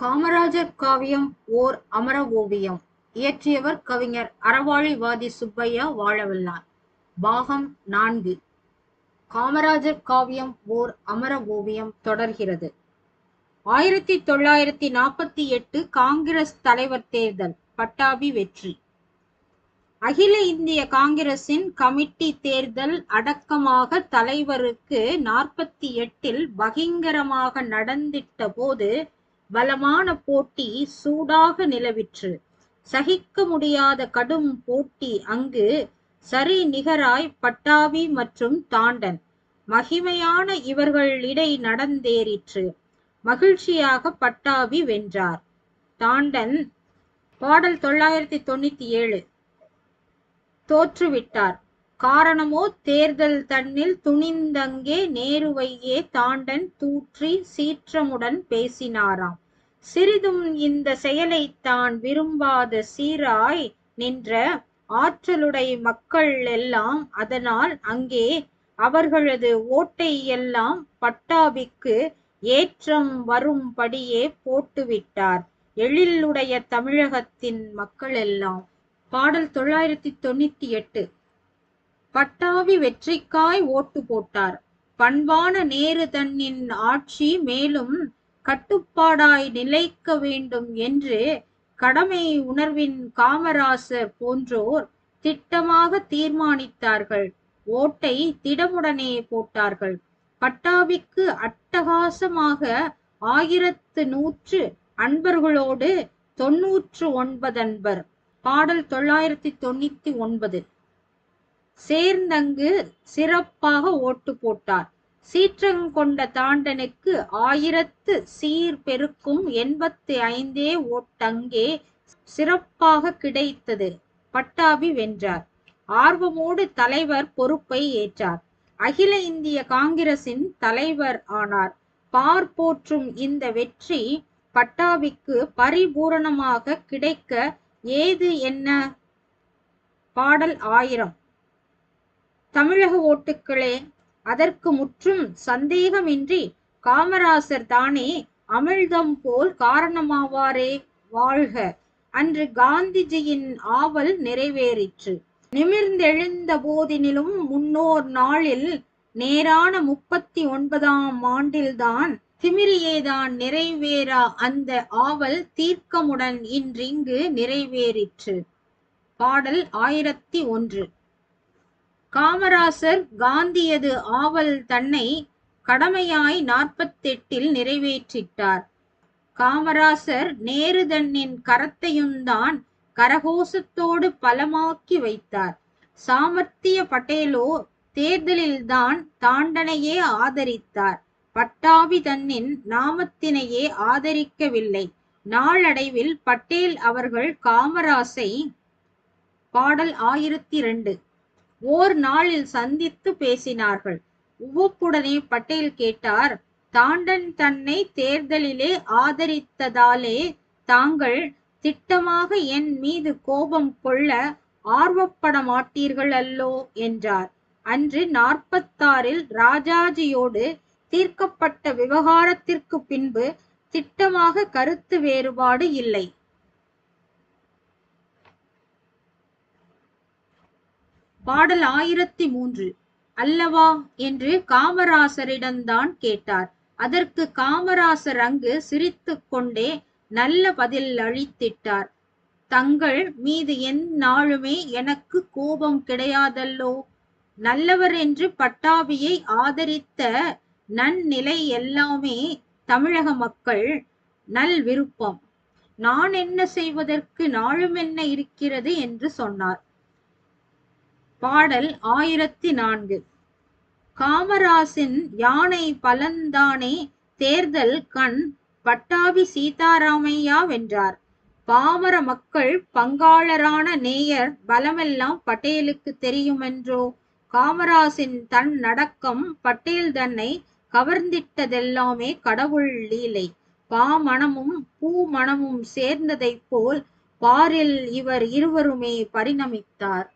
காமராஜர் காவியம் ஓர் அமர ஓவியம். இயற்றியவர் கவிஞர் அறவாழிவாதி சுப்பையா வாழவல்லார் பாகம் நான்கு. காமராஜர் காவியம் ஓர் அமர ஓவியம் தொடர்கிறது. ஆயிரத்தி தொள்ளாயிரத்தி நாற்பத்தி எட்டு காங்கிரஸ் தலைவர் தேர்தல் பட்டாபி வெற்றி. அகில இந்திய காங்கிரசின் கமிட்டி தேர்தல் அடக்கமாக தலைவருக்கு நாற்பத்தி எட்டில் பகிங்கரமாக நடந்திட்ட போது பலமான போட்டி சூடாக நிலவிற்று. சகிக்க முடியாத கடும் போட்டி அங்கு சரி நிகராய் பட்டாபி மற்றும் தாண்டன். மகிமையான இவர்களிடை நடந்தேறிற்று. மகிழ்ச்சியாக பட்டாபி வென்றார். தாண்டன் பாடல் தொள்ளாயிரத்தி தொண்ணூத்தி ஏழு. தோற்றுவிட்டார். காரணமோ தேர்தல் தன்னில் துணிந்தங்கே நேருவையே தாண்டன் தூற்றி சீற்றமுடன் பேசினாராம். சிறிதும் இந்த செயலை தான் விரும்பாத சீராய் நின்ற ஆற்றலுடைய மக்கள் எல்லாம் அதனால் அங்கே அவர்களது ஓட்டை எல்லாம் பட்டாபிக்கு ஏற்றம் வரும்படியே போட்டுவிட்டார். எழிலுடைய தமிழகத்தின் மக்கள் எல்லாம். பாடல் தொள்ளாயிரத்தி தொண்ணூத்தி எட்டு. பட்டாவி வெற்றிக்காய் ஓட்டு போட்டார். பண்பான நேரு தன்னின் ஆட்சி மேலும் கட்டுப்பாடாய் நிலைக்க வேண்டும் என்று கடமை உணர்வின் காமராசர் போன்றோர் திட்டமாக தீர்மானித்தார்கள். ஓட்டை திடமுடனே போட்டார்கள். பட்டாபிக்கு அட்டகாசமாக ஆயிரத்து நூற்று அன்பர்களோடு தொன்னூற்று ஒன்பது அன்பர். பாடல் தொள்ளாயிரத்தி தொண்ணூத்தி ஒன்பது. சேர்ந்தங்கு சிறப்பாக ஓட்டு போட்டார். சீற்றங்கொண்ட தாண்டனுக்கு ஆயிரத்து சீர் பெருக்கும் எண்பத்தி ஐந்தே ஓட்டங்கே சிறப்பாக கிடைத்தது. பட்டாபி வென்றார். ஆர்வமோடு தலைவர் பொறுப்பை ஏற்றார். அகில இந்திய காங்கிரசின் தலைவர் ஆனார். பார் போற்றும் இந்த வெற்றி பட்டாபிக்கு பரிபூரணமாக கிடைக்க ஏது என்ன? பாடல் ஆயிரம். தமிழக ஓட்டுக்களே அதற்கு முற்றும் சந்தேகமின்றி காமராசர் தானே அமிழ்தம் போல் காரணமாவாரே வாழ்க. அன்று காந்திஜியின் ஆவல் நிறைவேறிற்று. நிமிர்ந்தெழுந்த போதினிலும் முன்னோர் நாளில் நேரான முப்பத்தி ஒன்பதாம் ஆண்டில்தான் திமிரியேதான் நிறைவேறா அந்த ஆவல் தீர்க்கமுடன் இன்றிங்கு நிறைவேறிற்று. பாடல் ஆயிரத்தி ஒன்று. காமராசர் காந்தியது ஆவல் தன்னை கடமையாய் நாற்பத்தெட்டில் நிறைவேற்றிட்டார். காமராசர் நேரு தன்னின் கரத்தையும்தான் கரகோசத்தோடு பலமாக்கி வைத்தார். சாமர்த்திய பட்டேலோ தேர்தலில்தான் தாண்டனையே ஆதரித்தார். பட்டாபி தன்னின் நாமத்தினையே ஆதரிக்கவில்லை. நாளடைவில் பட்டேல் அவர்கள் காமராசை பாடல் ஆயிரத்தி ரெண்டு. ஓர் நாளில் சந்தித்து பேசினார்கள். உவப்புடனே பட்டேல் கேட்டார் தாண்டன் தன்னை தேர்தலிலே ஆதரித்ததாலே தாங்கள் திட்டமாக என் மீது கோபம் கொள்ள ஆர்வப்பட மாட்டீர்கள் அல்லோ என்றார். அன்று நாற்பத்தாறில் ராஜாஜியோடு தீர்க்கப்பட்ட விவகாரத்திற்கு பின்பு திட்டமாக கருத்து வேறுபாடு இல்லை. பாடல் ஆயிரத்தி மூன்று. அல்லவா? என்று காமராசரிடம்தான் கேட்டார். அதற்கு காமராசர் அங்கு சிரித்து கொண்டே நல்ல பதில் அளித்திட்டார் தங்கள் மீது என் நாளுமே எனக்கு கோபம் கிடையாதல்லோ? நல்லவர் என்று பட்டாபியை ஆதரித்த நன்னிலை எல்லாமே தமிழக மக்கள் நல் விருப்பம். நான் என்ன செய்வதற்கு நாளும் என்ன இருக்கிறது? என்று சொன்னார். பாடல் ஆயிரத்தி நான்கு. காமராசின் யானை பலன்தானே தேர்தல் கண் பட்டாபி சீதாராமையா வென்றார். பாமர மக்கள் பங்காளரான நேயர் பலமெல்லாம் பட்டேலுக்கு தெரியுமென்றோ? காமராசின் தன் நடக்கம் பட்டேல் தன்னை கவர்ந்திட்டதெல்லாமே கடவுள் லீலை. பாமணமும் பூமணமும் சேர்ந்ததைப் போல் பாரில் இவர் இருவருமே பரிணமித்தார்.